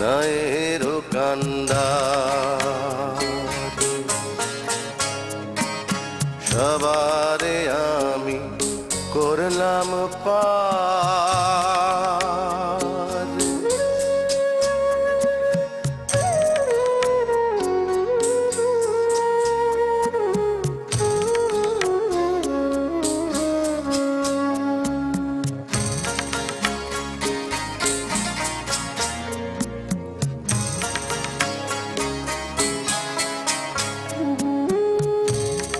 নয়ের সবারে আমি করলাম পার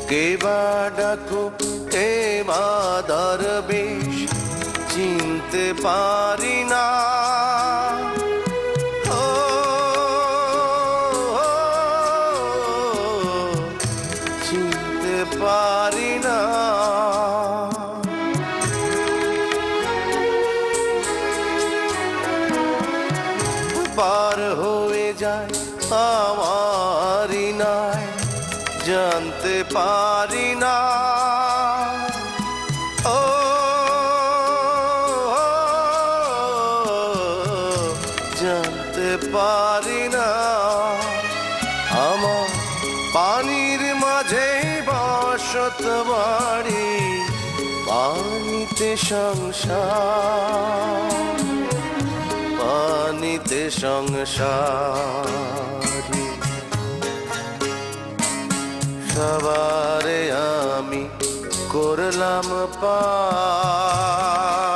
কে বা ডাকো কে বা দরবেশ চিনতে পারি না। পারি হয়ে যায় আমারি পারি না। ও জানতে পারি না। আমার পানির মাঝে বসত বাড়ি, পানিতে সংসার, পানিতে সংসারী। সবারে আমি করলাম পারি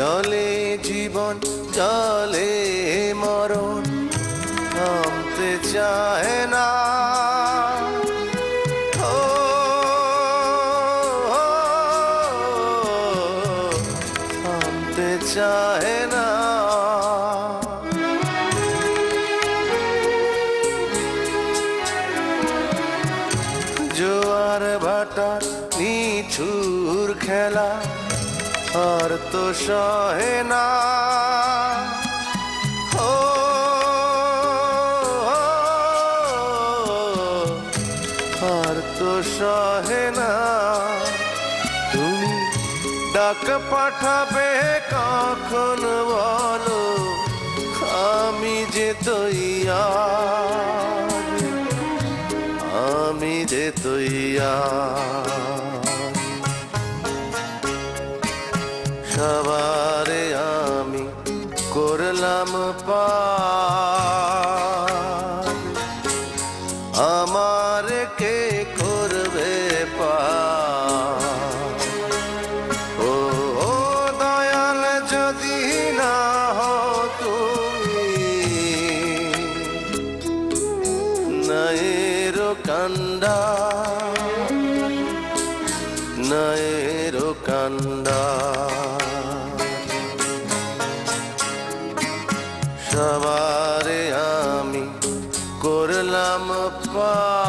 জলে জীবন জলে মরণ থামতে চায় না। থামতে চায় না। জোয়ার ভাটার নিছুর খেলা আর তো সহে না। ও, আর তো সহে না। তুমি ডাক পাঠাবে কখন বলো আমি যে তৈয়া আমি যে তৈয়া সবারে আমি করলাম আমার কে করবে পার ও দয়াল যদি না তুমি, নয়ের কান্দা নয়ের কান্দা। সবারে আমি করলাম পা